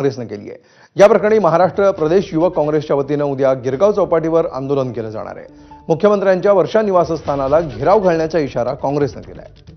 काँग्रेसनं केली आहे. या प्रकरणी महाराष्ट्र प्रदेश युवक काँग्रेसच्या वतीनं उद्या गिरगाव चौपाटीवर आंदोलन केलं जाणार आहे. मुख्यमंत्र्यांच्या वर्षा निवासस्थानाला घेराव घालण्याचा इशारा काँग्रेसनं दिला आहे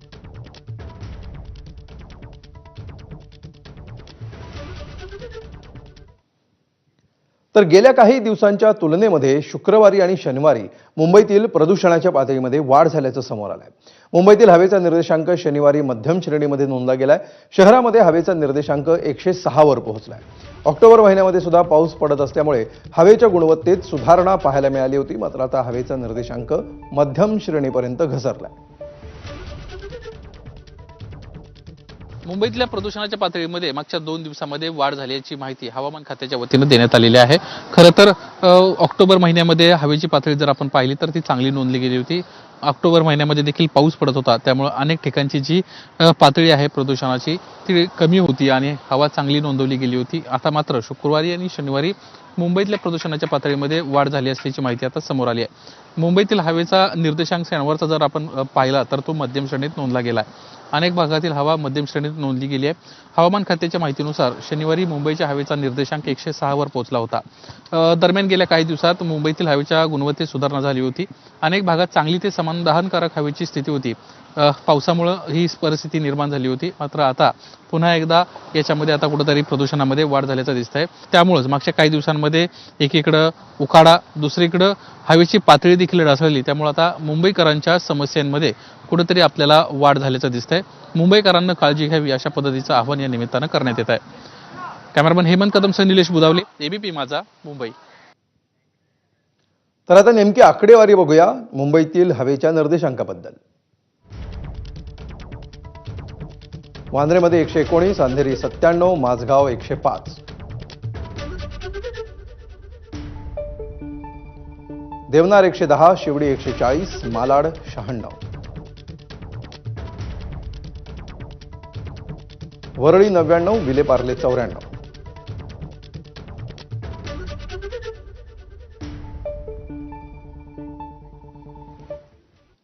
तर गेल्या काही दिवसांच्या तुलनेमध्ये शुक्रवारी आणि शनिवारी मुंबईतील प्रदूषणाच्या पातळीमध्ये वाढ झाल्याचं समोर आलंय. मुंबईतील हवेचा निर्देशांक शनिवारी मध्यम श्रेणीमध्ये नोंदला गेलाय. शहरामध्ये हवेचा निर्देशांक एकशे सहावर पोहोचलाय. ऑक्टोबर महिन्यामध्ये सुद्धा पाऊस पडत असल्यामुळे हवेच्या गुणवत्तेत सुधारणा पाहायला मिळाली होती मात्र आता हवेचा निर्देशांक मध्यम श्रेणीपर्यंत घसरलाय. मुंबईतल्या प्रदूषणाच्या पातळीमध्ये मागच्या दोन दिवसामध्ये वाढ झाल्याची माहिती हवामान खात्याच्या वतीनं देण्यात आलेली आहे. खरं तर ऑक्टोबर महिन्यामध्ये हवेची पातळी जर आपण पाहिली तर ती चांगली नोंदली गेली होती. ऑक्टोबर महिन्यामध्ये देखील पाऊस पडत होता. त्यामुळं अनेक ठिकाणची जी पातळी आहे प्रदूषणाची ती कमी होती आणि हवा चांगली नोंदवली गेली होती. आता मात्र शुक्रवारी आणि शनिवारी मुंबईतल्या प्रदूषणाच्या पातळीमध्ये वाढ झाली असल्याची माहिती आता समोर आली आहे. मुंबईतील हवेचा निर्देशांक शनिवारचा जर आपण पाहिला तर तो मध्यम श्रेणीत नोंदला गेला आहे. अनेक भागातील हवा मध्यम श्रेणीत नोंदली गेली आहे. हवामान खात्याच्या माहितीनुसार शनिवारी मुंबईच्या हवेचा निर्देशांक एकशे सहावर पोहोचला होता. दरम्यान गेल्या काही दिवसात मुंबईतील हवेच्या गुणवत्तेत सुधारणा झाली होती. अनेक भागात चांगली ते समाधानकारक हवेची स्थिती होती. पावसामुळं ही परिस्थिती निर्माण झाली होती. मात्र आता पुन्हा एकदा याच्यामध्ये आता कुठंतरी प्रदूषणामध्ये वाढ झाल्याचं दिसत आहे त्यामुळंच मागच्या काही दिवसांमध्ये एकीकडं उकाडा दुसरीकडं हवेची पातळी देखील ढासळली. त्यामुळे आता मुंबईकरांच्या समस्यांमध्ये कुठंतरी आपल्याला वाढ झाल्याचं दिसतंय. मुंबईकरांना काळजी घ्यावी अशा पद्धतीचं आव्हान या निमित्तानं करण्यात येत आहे. कॅमेरामन हेमंत कदमसह निलेश बुदावले एबीपी माझा मुंबई. तर आता नेमकी आकडेवारी बघूया मुंबईतील हवेच्या निर्देशांकाबद्दल. वांद्रेमध्ये एकशे एकोणीस अंधेरी सत्त्याण्णव माझगाव एकशे पाच. देवनार एकशे दहा शिवडी एकशे चाळीस मालाड शहाण्णव. वरळी नव्याण्णव विलेपार्ले चौऱ्याण्णव.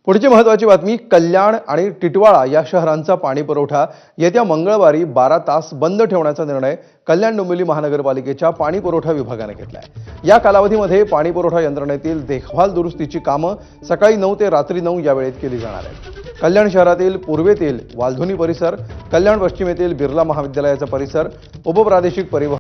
पुढची महत्वाची बातमी कल्याण आणि टिटवाळा या शहरांचा पाणी पुरवठा. येत्या मंगळवारी बारा तास बंद ठेवण्याचा निर्णय कल्याण डोंबिवली महानगरपालिकेच्या पाणी पुरवठा विभागाने घेतला आहे या कालावधीमध्ये पाणी पुरवठा यंत्रणेतील देखभाल दुरुस्तीची कामं सकाळी नऊ ते रात्री नऊ या वेळेत केली जाणार आहेत. कल्याण शहरातील पूर्वेतील वालधुनी परिसर कल्याण पश्चिमेतील बिर्ला महाविद्यालयाचा परिसर उपप्रादेशिक परिवहन